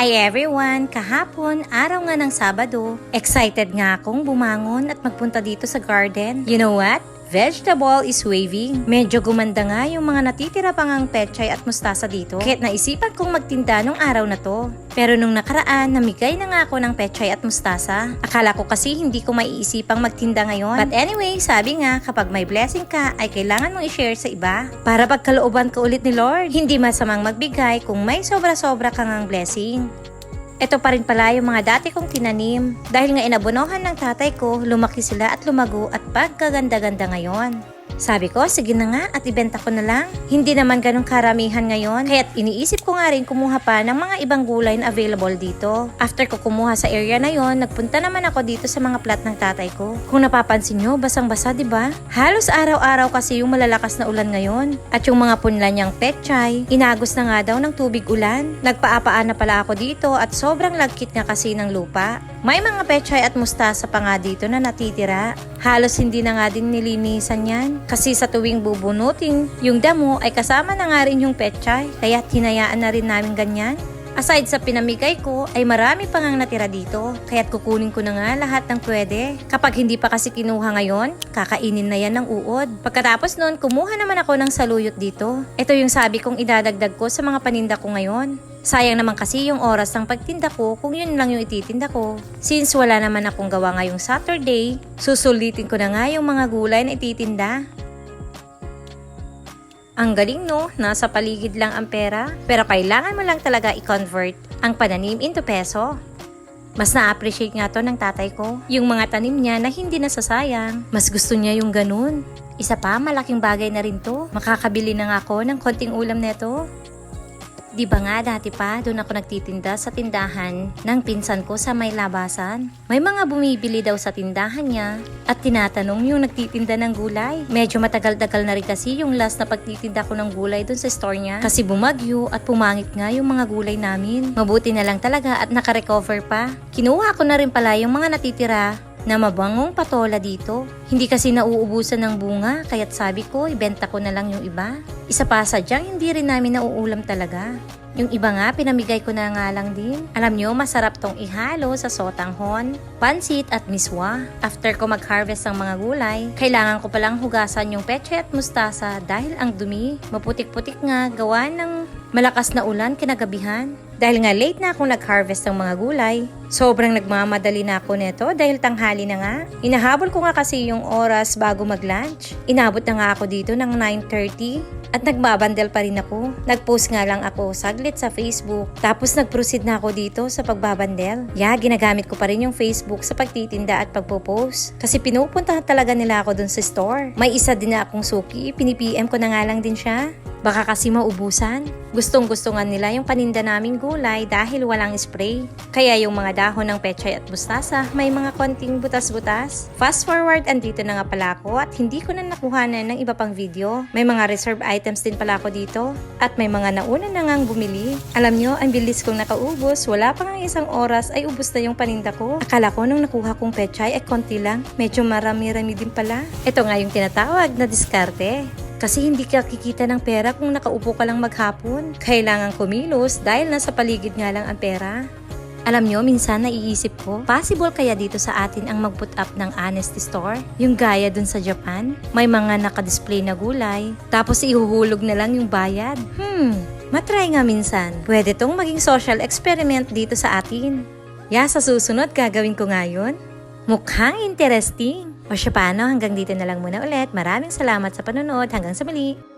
Hi everyone! Kahapon, araw nga ng Sabado, excited nga akong bumangon at magpunta dito sa garden. You know what? Vegetable is waving. Medyo gumanda nga yung mga natitira pang ang pechay at mustasa dito. Kaya't naisipan kong magtinda nung araw na to. Pero nung nakaraan, namigay na nga ako ng pechay at mustasa. Akala ko kasi hindi ko maiisipang magtinda ngayon. But anyway, sabi nga, kapag may blessing ka, ay kailangan mong i-share sa iba. Para pagkalooban ka ulit ni Lord. Hindi masamang magbigay kung may sobra-sobra kang ang blessing. Ito pa rin pala yung mga dati kong tinanim. Dahil nga inabonohan ng tatay ko, lumaki sila at lumago at pagkaganda-ganda ngayon. Sabi ko, sige na nga at ibenta ko na lang. Hindi naman ganun karamihan ngayon, kaya't iniisip ko nga rin kumuha pa ng mga ibang gulay na available dito. After ko kumuha sa area na yon, nagpunta naman ako dito sa mga plat ng tatay ko. Kung napapansin nyo, basang-basa, ba? Halos araw-araw kasi yung malalakas na ulan ngayon. At yung mga punlan niyang pechay, inagos na nga daw ng tubig ulan. Nagpaapaan na pala ako dito at sobrang lagkit nga kasi ng lupa. May mga pechay at mustasa pa nga dito na natitira. Halos hindi na nga din nilinisan yan. Kasi sa tuwing bubunutin, yung damo ay kasama na nga rin yung pechay. Kaya hinayaan na rin namin ganyan. Aside sa pinamigay ko, ay marami pang ang natira dito. Kaya't kukunin ko na nga lahat ng pwede. Kapag hindi pa kasi kinuha ngayon, kakainin na yan ng uod. Pagkatapos nun, kumuha naman ako ng saluyot dito. Ito yung sabi kong idadagdag ko sa mga paninda ko ngayon. Sayang naman kasi yung oras ng pagtinda ko kung yun lang yung ititinda ko. Since wala naman akong gawa ngayong Saturday, susulitin ko na nga yung mga gulay na ititinda. Ang galing no, nasa paligid lang ang pera, pero kailangan mo lang talaga i-convert ang pananim into peso. Mas na-appreciate nga to ng tatay ko. Yung mga tanim niya na hindi nasasayang. Mas gusto niya yung ganun. Isa pa, malaking bagay na rin to. Makakabili na nga ako ng konting ulam neto. Di ba nga dati pa, doon ako nagtitinda sa tindahan ng pinsan ko sa may labasan. May mga bumibili daw sa tindahan niya at tinatanong yung nagtitinda ng gulay. Medyo matagal-tagal na rin kasi yung last na pagtitinda ko ng gulay doon sa store niya. Kasi bumagyo at pumangit nga yung mga gulay namin. Mabuti na lang talaga at nakarecover pa. Kinuha ko na rin pala yung mga natitira na mabangong patola dito. Hindi kasi nauubusan ng bunga, kaya't sabi ko, ibenta ko na lang yung iba. Isa pa sadyang hindi rin namin nauulam talaga. Yung iba nga, pinamigay ko na nga lang din. Alam nyo, masarap tong ihalo sa sotanghon, pansit at miswa. After ko mag-harvest ng mga gulay, kailangan ko palang hugasan yung peche at mustasa dahil ang dumi. Maputik-putik nga, gawa ng malakas na ulan kinagabihan. Dahil nga late na akong nag-harvest ng mga gulay, sobrang nagmamadali na ako neto dahil tanghali na nga. Inahabol ko nga kasi yung oras bago mag-lunch. Inabot na nga ako dito ng 9.30 at nagbabandel pa rin ako. Nag-post nga lang ako saglit sa Facebook. Tapos nag-proceed na ako dito sa pagbabandel. Yeah, ginagamit ko pa rin yung Facebook sa pagtitinda at pagpo-post. Kasi pinupuntahan talaga nila ako dun sa store. May isa din na akong suki, pinipm ko na nga lang din siya. Baka kasi maubusan. Gustong gusto nga nila yung paninda naming gulay dahil walang spray. Kaya yung mga dahon ng pechay at mustasa may mga konting butas-butas. Fast forward, andito na nga pala ako at hindi ko na nakuhanan ng iba pang video. May mga reserve items din pala ako dito. At may mga nauna na ngang bumili. Alam nyo, ang bilis kong nakaubos. Wala pa nga isang oras ay ubos na yung paninda ko. Akala ko nung nakuha kong pechay ay konti lang. Medyo marami-rami din pala. Ito nga yung tinatawag na diskarte. Kasi hindi ka kikita ng pera kung nakaupo ka lang maghapon. Kailangan kumilos dahil nasa paligid nga lang ang pera. Alam nyo, minsan naiisip ko, possible kaya dito sa atin ang mag-put up ng honesty store? Yung gaya dun sa Japan? May mga nakadisplay na gulay, tapos ihuhulog na lang yung bayad. Hmm, matry nga minsan. Pwede tong maging social experiment dito sa atin. Ya, sa susunod gagawin ko ngayon. Mukhang interesting. O siya paano, hanggang dito na lang muna ulit. Maraming salamat sa panonood. Hanggang sa muli.